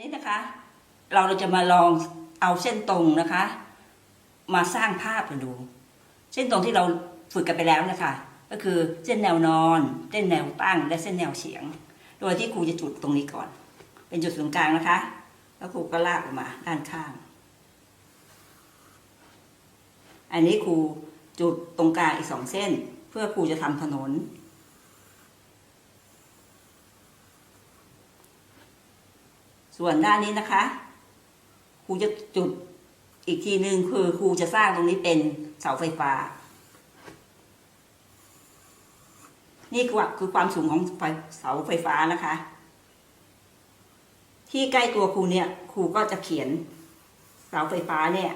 นี้นะคะ เราจะมาลองเอาเส้นตรงนะคะ มาสร้างภาพกันดู เส้นตรงที่เราฝึกกันไปแล้วนะคะ ก็คือเส้นแนวนอน เส้นแนวตั้ง และเส้นแนวเฉียง โดยที่ครูจะจุดตรงนี้ก่อน เป็นจุดศูนย์กลางนะคะ แล้วครูก็ลากออกมาด้านข้าง อันนี้ครูจุดตรงกลางอีกสองเส้น เพื่อครูจะทำถนน ส่วนด้านนี้นะคะครูจะจุดอีกทีหนึ่งคือครูจะสร้างตรงนี้เป็นเสาไฟฟ้า นี่คือคือความสูงของเสาไฟฟ้านะคะ ที่ใกล้ตัวครูเนี่ยครูก็จะเขียนเสาไฟฟ้าเนี่ย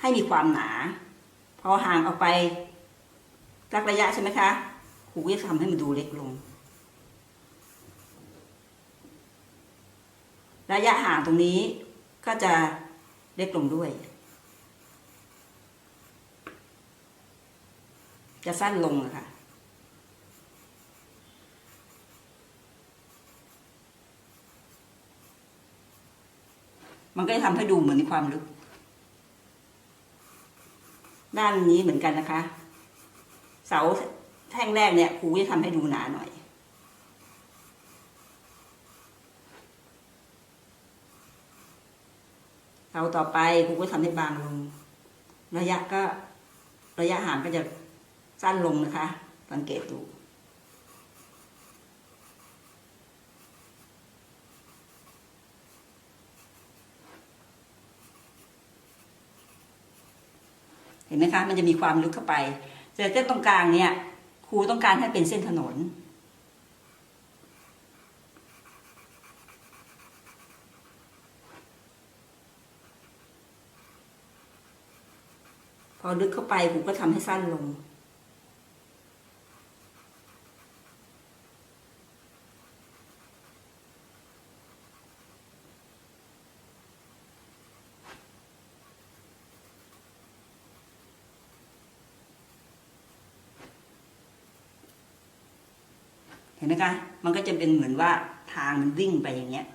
ให้มีความหนา พอห่างออกไปสักระยะใช่ไหมคะครูก็จะทำให้มันดูเล็กลง ระยะห่างตรงนี้ก็จะเล็กลงด้วย จะสั้นลงนะคะมันก็จะทำให้ดูเหมือนความลึก ด้านนี้เหมือนกันนะคะ เสาแท่งแรกเนี่ยครูจะทำให้ดูหนาหน่อย เสาต่อไปครูก็ทำให้บางลง ระยะก็ระยะห่างก็จะสั้นลงนะคะ สังเกตดูเห็นไหมคะ มันจะมีความลึกเข้าไปแต่เส้นตรงกลางเนี่ย ครูต้องการให้เป็นเส้นถนน พอลึกเข้าไปครูก็ทำให้สั้นลง เห็นไหมคะ มันก็จะเป็นเหมือนว่าทางมันวิ่งไปอย่างเงี้ย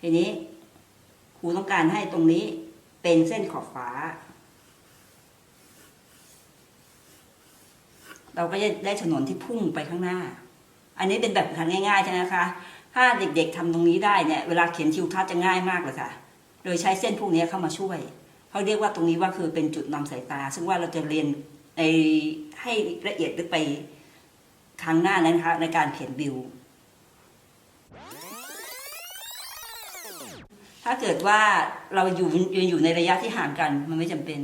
ทีนี้ครูต้องการให้ตรงนี้เป็นเส้นขอบฟ้า เราก็จะได้ถนนที่พุ่งไปข้างหน้า อันนี้เป็นแบบทางง่ายๆใช่ไหมคะ ถ้าเด็กๆทำตรงนี้ได้เนี่ยเวลาเขียนทิวทัศน์จะง่ายมากเลยค่ะ โดยใช้เส้นพวกนี้เข้ามาช่วยเขาเรียกว่าตรงนี้ว่าคือเป็นจุดนำสายตา ซึ่งว่าเราจะเรียนในให้ละเอียดลึกไปครั้งหน้านั้นคะในการเขียนบิวถ้าเกิดว่าเราอยู่ยืนอยู่ในระยะที่ห่างกันมันไม่จำเป็น